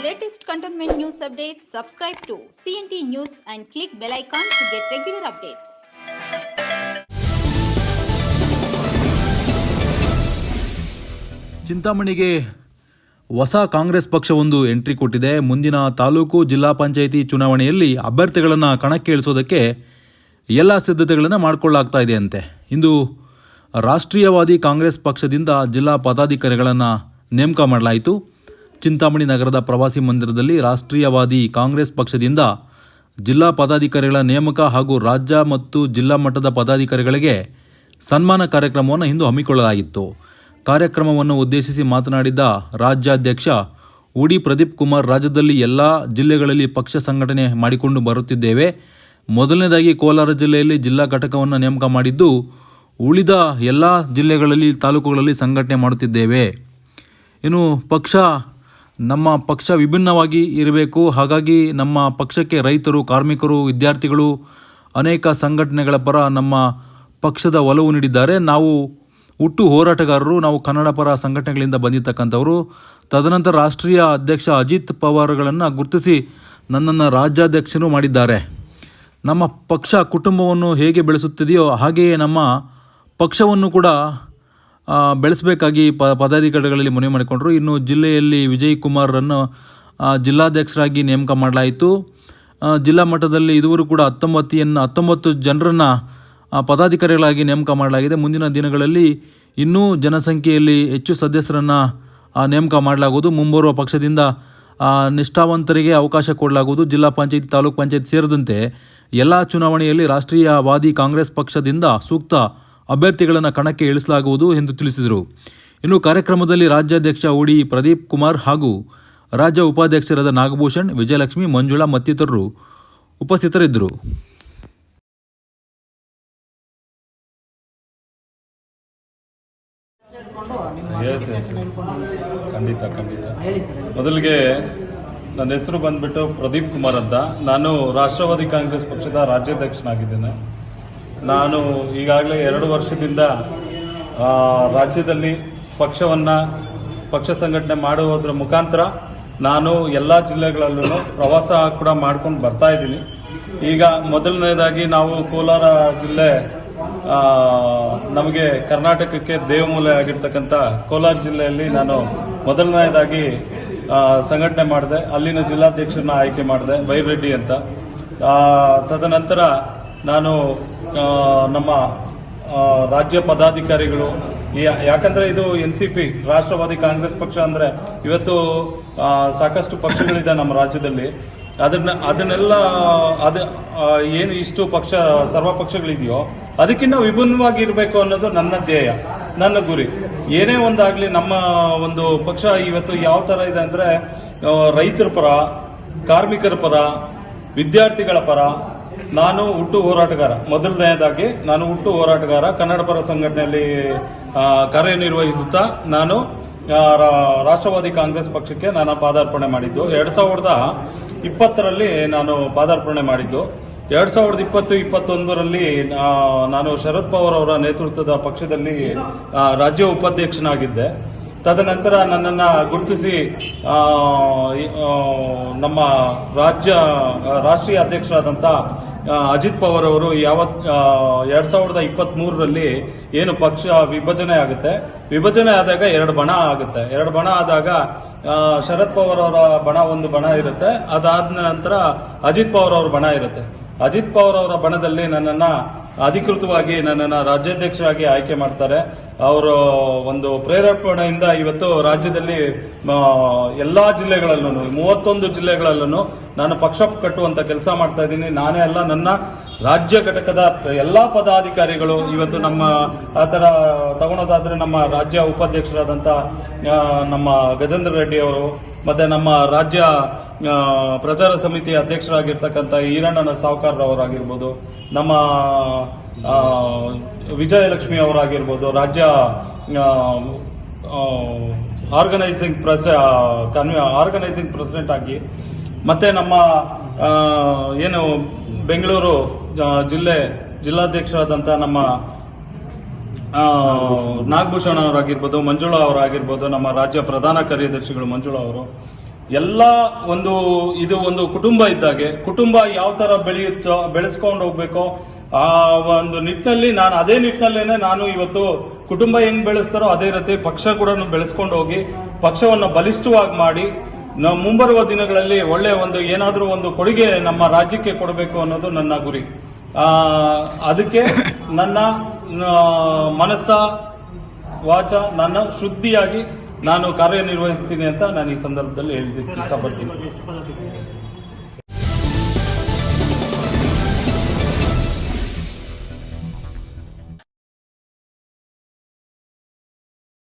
Latest cantonment news updates, subscribe to CNT News and click bell icon to get regular updates. ಚಿಂತಾಮಣಿಗೆ ಹೊಸ Congress ಪಕ್ಷವೊಂದು entry ಕೊಟ್ಟಿದೆ. ಮುಂದಿನ ತಾಲೂಕು ಜಿಲ್ಲಾ ಪಂಚಾಯಿತಿ ಚುನಾವಣೆಯಲ್ಲಿ ಅಭ್ಯರ್ಥಿಗಳನ್ನು ಕಣಕ್ಕೆ ಇಳಿಸೋದಕ್ಕೆ ಎಲ್ಲ ಸಿದ್ಧತೆಗಳನ್ನು ಮಾಡಿಕೊಳ್ಳಾಗ್ತಾ ಇದೆ ಇಂದು ರಾಷ್ಟ್ರೀಯವಾದಿ ಕಾಂಗ್ರೆಸ್ ಪಕ್ಷದಿಂದ ಜಿಲ್ಲಾ ಪದಾಧಿಕಾರಿಗಳನ್ನು ನೇಮಕ ಮಾಡಲಾಯಿತು. ಚಿಂತಾಮಣಿ ನಗರದ ಪ್ರವಾಸಿ ಮಂದಿರದಲ್ಲಿ ರಾಷ್ಟ್ರೀಯವಾದಿ ಕಾಂಗ್ರೆಸ್ ಪಕ್ಷದಿಂದ ಜಿಲ್ಲಾ ಪದಾಧಿಕಾರಿಗಳ ನೇಮಕ ಹಾಗೂ ರಾಜ್ಯ ಮತ್ತು ಜಿಲ್ಲಾ ಮಟ್ಟದ ಪದಾಧಿಕಾರಿಗಳಿಗೆ ಸನ್ಮಾನ ಕಾರ್ಯಕ್ರಮವನ್ನು ಇಂದು ಹಮ್ಮಿಕೊಳ್ಳಲಾಗಿತ್ತು. ಕಾರ್ಯಕ್ರಮವನ್ನು ಉದ್ದೇಶಿಸಿ ಮಾತನಾಡಿದ ರಾಜ್ಯಾಧ್ಯಕ್ಷ ಉಡಿ ಪ್ರದೀಪ್ ಕುಮಾರ್, ರಾಜ್ಯದಲ್ಲಿ ಎಲ್ಲ ಜಿಲ್ಲೆಗಳಲ್ಲಿ ಪಕ್ಷ ಸಂಘಟನೆ ಮಾಡಿಕೊಂಡು ಬರುತ್ತಿದ್ದೇವೆ. ಮೊದಲನೇದಾಗಿ ಕೋಲಾರ ಜಿಲ್ಲೆಯಲ್ಲಿ ಜಿಲ್ಲಾ ಘಟಕವನ್ನು ನೇಮಕ ಮಾಡಿದ್ದು, ಉಳಿದ ಎಲ್ಲ ಜಿಲ್ಲೆಗಳಲ್ಲಿ ತಾಲೂಕುಗಳಲ್ಲಿ ಸಂಘಟನೆ ಮಾಡುತ್ತಿದ್ದೇವೆ. ಇನ್ನು ಪಕ್ಷ ನಮ್ಮ ಪಕ್ಷ ವಿಭಿನ್ನವಾಗಿ ಇರಬೇಕು. ಹಾಗಾಗಿ ನಮ್ಮ ಪಕ್ಷಕ್ಕೆ ರೈತರು, ಕಾರ್ಮಿಕರು, ವಿದ್ಯಾರ್ಥಿಗಳು ಅನೇಕ ಸಂಘಟನೆಗಳ ಪರ ನಮ್ಮ ಪಕ್ಷದ ಒಲವು ನೀಡಿದ್ದಾರೆ. ನಾವು ಹುಟ್ಟು ಹೋರಾಟಗಾರರು, ನಾವು ಕನ್ನಡ ಪರ ಸಂಘಟನೆಗಳಿಂದ ಬಂದಿರತಕ್ಕಂಥವರು. ತದನಂತರ ರಾಷ್ಟ್ರೀಯ ಅಧ್ಯಕ್ಷ ಅಜಿತ್ ಪವಾರ್ಗಳನ್ನು ಗುರುತಿಸಿ ನನ್ನನ್ನು ರಾಜ್ಯಾಧ್ಯಕ್ಷನೂ ಮಾಡಿದ್ದಾರೆ. ನಮ್ಮ ಪಕ್ಷ ಕುಟುಂಬವನ್ನು ಹೇಗೆ ಬೆಳೆಸುತ್ತಿದೆಯೋ ಹಾಗೆಯೇ ನಮ್ಮ ಪಕ್ಷವನ್ನು ಕೂಡ ಬೆಳೆಸಬೇಕಾಗಿ ಪ, ಪದಾಧಿಕಾರಿಗಳಲ್ಲಿ ಮನವಿ ಮಾಡಿಕೊಂಡರು. ಇನ್ನು ಜಿಲ್ಲೆಯಲ್ಲಿ ವಿಜಯ್ ಕುಮಾರ್ರನ್ನು ಜಿಲ್ಲಾಧ್ಯಕ್ಷರಾಗಿ ನೇಮಕ ಮಾಡಲಾಯಿತು. ಜಿಲ್ಲಾ ಮಟ್ಟದಲ್ಲಿ ಇದುವರೆಗೂ ಕೂಡ ಹತ್ತೊಂಬತ್ತಿಯನ್ನು, ಹತ್ತೊಂಬತ್ತು ಜನರನ್ನು ಪದಾಧಿಕಾರಿಗಳಾಗಿ ನೇಮಕ ಮಾಡಲಾಗಿದೆ. ಮುಂದಿನ ದಿನಗಳಲ್ಲಿ ಇನ್ನೂ ಜನಸಂಖ್ಯೆಯಲ್ಲಿ ಹೆಚ್ಚು ಸದಸ್ಯರನ್ನು ನೇಮಕ ಮಾಡಲಾಗುವುದು. ಮುಂಬರುವ ಪಕ್ಷದಿಂದ ನಿಷ್ಠಾವಂತರಿಗೆ ಅವಕಾಶ ಕೊಡಲಾಗುವುದು. ಜಿಲ್ಲಾ ಪಂಚಾಯತ್, ತಾಲೂಕು ಪಂಚಾಯತ್ ಸೇರಿದಂತೆ ಎಲ್ಲ ಚುನಾವಣೆಯಲ್ಲಿ ರಾಷ್ಟ್ರೀಯವಾದಿ ಕಾಂಗ್ರೆಸ್ ಪಕ್ಷದಿಂದ ಸೂಕ್ತ ಅಭ್ಯರ್ಥಿಗಳನ್ನು ಕಣಕ್ಕೆ ಇಳಿಸಲಾಗುವುದು ಎಂದು ತಿಳಿಸಿದರು. ಇನ್ನು ಕಾರ್ಯಕ್ರಮದಲ್ಲಿ ರಾಜ್ಯಾಧ್ಯಕ್ಷ ಉಡಿ ಪ್ರದೀಪ್ ಕುಮಾರ್ ಹಾಗೂ ರಾಜ್ಯ ಉಪಾಧ್ಯಕ್ಷರಾದ ನಾಗಭೂಷಣ್, ವಿಜಯಲಕ್ಷ್ಮಿ, ಮಂಜುಳಾ ಮತ್ತಿತರರು ಉಪಸ್ಥಿತರಿದ್ದರು. ಖಂಡಿತ ಖಂಡಿತ. ಮೊದಲಿಗೆ ನನ್ನ ಹೆಸರು ಬಂದ್ಬಿಟ್ಟು ಪ್ರದೀಪ್ ಕುಮಾರ್ ಅಂತ. ನಾನು ರಾಷ್ಟ್ರವಾದಿ ಕಾಂಗ್ರೆಸ್ ಪಕ್ಷದ ರಾಜ್ಯಾಧ್ಯಕ್ಷನಾಗಿದ್ದೇನೆ. ನಾನು ಈಗಾಗಲೇ ಎರಡು ವರ್ಷದಿಂದ ರಾಜ್ಯದಲ್ಲಿ ಪಕ್ಷವನ್ನು, ಪಕ್ಷ ಸಂಘಟನೆ ಮಾಡುವುದರ ಮುಖಾಂತರ ನಾನು ಎಲ್ಲ ಜಿಲ್ಲೆಗಳಲ್ಲೂ ಪ್ರವಾಸ ಕೂಡ ಮಾಡ್ಕೊಂಡು ಬರ್ತಾ ಇದ್ದೀನಿ. ಈಗ ಮೊದಲನೇದಾಗಿ ನಾವು ಕೋಲಾರ ಜಿಲ್ಲೆ ನಮಗೆ ಕರ್ನಾಟಕಕ್ಕೆ ದೇವಮೂಲೆ ಆಗಿರ್ತಕ್ಕಂಥ ಕೋಲಾರ ಜಿಲ್ಲೆಯಲ್ಲಿ ನಾನು ಮೊದಲನೇದಾಗಿ ಸಂಘಟನೆ ಮಾಡಿದೆ. ಅಲ್ಲಿನ ಜಿಲ್ಲಾಧ್ಯಕ್ಷರನ್ನ ಆಯ್ಕೆ ಮಾಡಿದೆ, ಬೈರೆಡ್ಡಿ ಅಂತ. ತದನಂತರ ನಾನು ನಮ್ಮ ರಾಜ್ಯ ಪದಾಧಿಕಾರಿಗಳು ಯಾಕಂದ್ರೆ ಇದು N C P Rashtravadi Congress ಪಕ್ಷ ಅಂದ್ರೆ ಇವತ್ತು ಸಾಕಷ್ಟು ಪಕ್ಷಗಳಿದೆ ನಮ್ಮ ರಾಜ್ಯದಲ್ಲಿ. ಅದನ್ನ, ಅದನ್ನೆಲ್ಲ, ಅದು ಏನು ಇಷ್ಟು ಪಕ್ಷ, ಸರ್ವ ಪಕ್ಷಗಳಿದೆಯೋ ಅದಕ್ಕಿಂತ ವಿಭಿನ್ನವಾಗಿ ಇರಬೇಕು ಅನ್ನೋದು ನನ್ನ ಧ್ಯೇಯ, ನನ್ನ ಗುರಿ. ಏನೇ ಒಂದಾಗ್ಲಿ ನಮ್ಮ ಒಂದು ಪಕ್ಷ ಇವತ್ತು ಯಾವ ತರ ಇದೆ ಅಂದ್ರೆ ರೈತರ ಪರ, ಕಾರ್ಮಿಕರ ಪರ, ವಿದ್ಯಾರ್ಥಿಗಳ ಪರ ನಾನು ಹುಟ್ಟು ಹೋರಾಟಗಾರ. ಮೊದಲನೆಯದಾಗಿ ನಾನು ಹುಟ್ಟು ಹೋರಾಟಗಾರ. ಕನ್ನಡ ಪರ ಸಂಘಟನೆಯಲ್ಲಿ ಕಾರ್ಯನಿರ್ವಹಿಸುತ್ತಾ ನಾನು ರಾಷ್ಟ್ರವಾದಿ ಕಾಂಗ್ರೆಸ್ ಪಕ್ಷಕ್ಕೆ ನಾನು ಪಾದಾರ್ಪಣೆ ಮಾಡಿದ್ದು. ಎರಡು ಸಾವಿರದ ಇಪ್ಪತ್ತರಲ್ಲಿ ನಾನು ಪಾದಾರ್ಪಣೆ ಮಾಡಿದ್ದು. ಎರಡು ಸಾವಿರದ ಇಪ್ಪತ್ತು, ಇಪ್ಪತ್ತೊಂದರಲ್ಲಿ ನಾನು ಶರದ್ ಪವಾರ್ ಅವರ ನೇತೃತ್ವದ ಪಕ್ಷದಲ್ಲಿ ರಾಜ್ಯ ಉಪಾಧ್ಯಕ್ಷನಾಗಿದ್ದೆ. ತದನಂತರ ನನ್ನನ್ನು ಗುರುತಿಸಿ ನಮ್ಮ ರಾಜ್ಯ ರಾಷ್ಟ್ರೀಯ ಅಧ್ಯಕ್ಷರಾದಂಥ ಅಜಿತ್ ಪವಾರ್ ಅವರು ಯಾವತ್ ಎರಡು ಸಾವಿರದ ಇಪ್ಪತ್ತ್ಮೂರರಲ್ಲಿ ಏನು ಪಕ್ಷ ವಿಭಜನೆ ಆಗುತ್ತೆ? ವಿಭಜನೆ ಆದಾಗ ಎರಡು ಬಣ ಆಗುತ್ತೆ. ಎರಡು ಬಣ ಆದಾಗ ಶರದ್ ಪವಾರ್ ಅವರ ಬಣ ಒಂದು ಬಣ ಇರುತ್ತೆ. ಅದಾದ ನಂತರ ಅಜಿತ್ ಪವಾರ್ ಅವರ ಬಣ ಇರುತ್ತೆ. ಅಜಿತ್ ಪವಾರ್ ಅವರ ಬಣದಲ್ಲಿ ನನ್ನನ್ನು ಅಧಿಕೃತವಾಗಿ ನನ್ನನ್ನು ರಾಜ್ಯಾಧ್ಯಕ್ಷರಾಗಿ ಆಯ್ಕೆ ಮಾಡ್ತಾರೆ. ಅವರು ಒಂದು ಪ್ರೇರೇಪಣೆಯಿಂದ ಇವತ್ತು ರಾಜ್ಯದಲ್ಲಿ ಎಲ್ಲ ಜಿಲ್ಲೆಗಳಲ್ಲೂ ಮೂವತ್ತೊಂದು ಜಿಲ್ಲೆಗಳಲ್ಲೂ ನಾನು ಪಕ್ಷ ಕಟ್ಟುವಂಥ ಕೆಲಸ ಮಾಡ್ತಾ ಇದ್ದೀನಿ. ನಾನೇ ಅಲ್ಲ ನನ್ನ ರಾಜ್ಯ ಘಟಕದ ಎಲ್ಲ ಪದಾಧಿಕಾರಿಗಳು ಇವತ್ತು ನಮ್ಮ ಆ ಥರ ತಗೊಳೋದಾದರೆ ನಮ್ಮ ರಾಜ್ಯ ಉಪಾಧ್ಯಕ್ಷರಾದಂಥ ನಮ್ಮ ಗಜೇಂದ್ರ ರೆಡ್ಡಿ ಅವರು, ಮತ್ತು ನಮ್ಮ ರಾಜ್ಯ ಪ್ರಚಾರ ಸಮಿತಿ ಅಧ್ಯಕ್ಷರಾಗಿರ್ತಕ್ಕಂಥ ಈರಣ್ಣನ ಸಾವ್ಕಾರ್ರವರಾಗಿರ್ಬೋದು, ನಮ್ಮ ವಿಜಯಲಕ್ಷ್ಮಿ ಅವರಾಗಿರ್ಬೋದು, ರಾಜ್ಯ ಆರ್ಗನೈಸಿಂಗ್ ಪ್ರೆಸ್ ಕನ್ವೆ ಆರ್ಗನೈಸಿಂಗ್ ಪ್ರೆಸಿಡೆಂಟ್ ಆಗಿ, ಮತ್ತು ನಮ್ಮ ಏನು ಬೆಂಗಳೂರು ಜಿಲ್ಲೆ ಜಿಲ್ಲಾಧ್ಯಕ್ಷರಾದಂಥ ನಮ್ಮ ನಾಗಭೂಷಣ ಅವರಾಗಿರ್ಬೋದು, ಮಂಜುಳಾ ಅವರಾಗಿರ್ಬೋದು, ನಮ್ಮ ರಾಜ್ಯ ಪ್ರಧಾನ ಕಾರ್ಯದರ್ಶಿಗಳು ಮಂಜುಳಾ ಅವರು, ಎಲ್ಲ ಒಂದು, ಇದು ಒಂದು ಕುಟುಂಬ ಇದ್ದಾಗೆ, ಕುಟುಂಬ ಯಾವ ಥರ ಬೆಳೆಯುತ್ತೋ, ಬೆಳೆಸ್ಕೊಂಡು ಹೋಗ್ಬೇಕೋ, ಆ ಒಂದು ನಿಟ್ಟಿನಲ್ಲಿ ನಾನು, ಅದೇ ನಿಟ್ಟಿನಲ್ಲೇನೆ ನಾನು ಇವತ್ತು ಕುಟುಂಬ ಹೆಂಗ್ ಬೆಳೆಸ್ತಾರೋ ಅದೇ ರೀತಿ ಪಕ್ಷ ಕೂಡ ಬೆಳೆಸ್ಕೊಂಡು ಹೋಗಿ, ಪಕ್ಷವನ್ನು ಬಲಿಷ್ಠವಾಗಿ ಮಾಡಿ ನಾವು ಮುಂಬರುವ ದಿನಗಳಲ್ಲಿ ಒಳ್ಳೆ ಒಂದು ಏನಾದರೂ ಒಂದು ಕೊಡುಗೆ ನಮ್ಮ ರಾಜ್ಯಕ್ಕೆ ಕೊಡಬೇಕು ಅನ್ನೋದು ನನ್ನ ಗುರಿ. ಆ, ಅದಕ್ಕೆ ನನ್ನ ಮನಸ್ಸ ವಾಚ ನನ್ನ ಶುದ್ಧಿಯಾಗಿ ನಾನು ಕಾರ್ಯನಿರ್ವಹಿಸ್ತೀನಿ ಅಂತ ನಾನು ಈ ಸಂದರ್ಭದಲ್ಲಿ ಹೇಳಿದ್ದೀನಿ ಇಷ್ಟಪಡ್ತೀನಿ.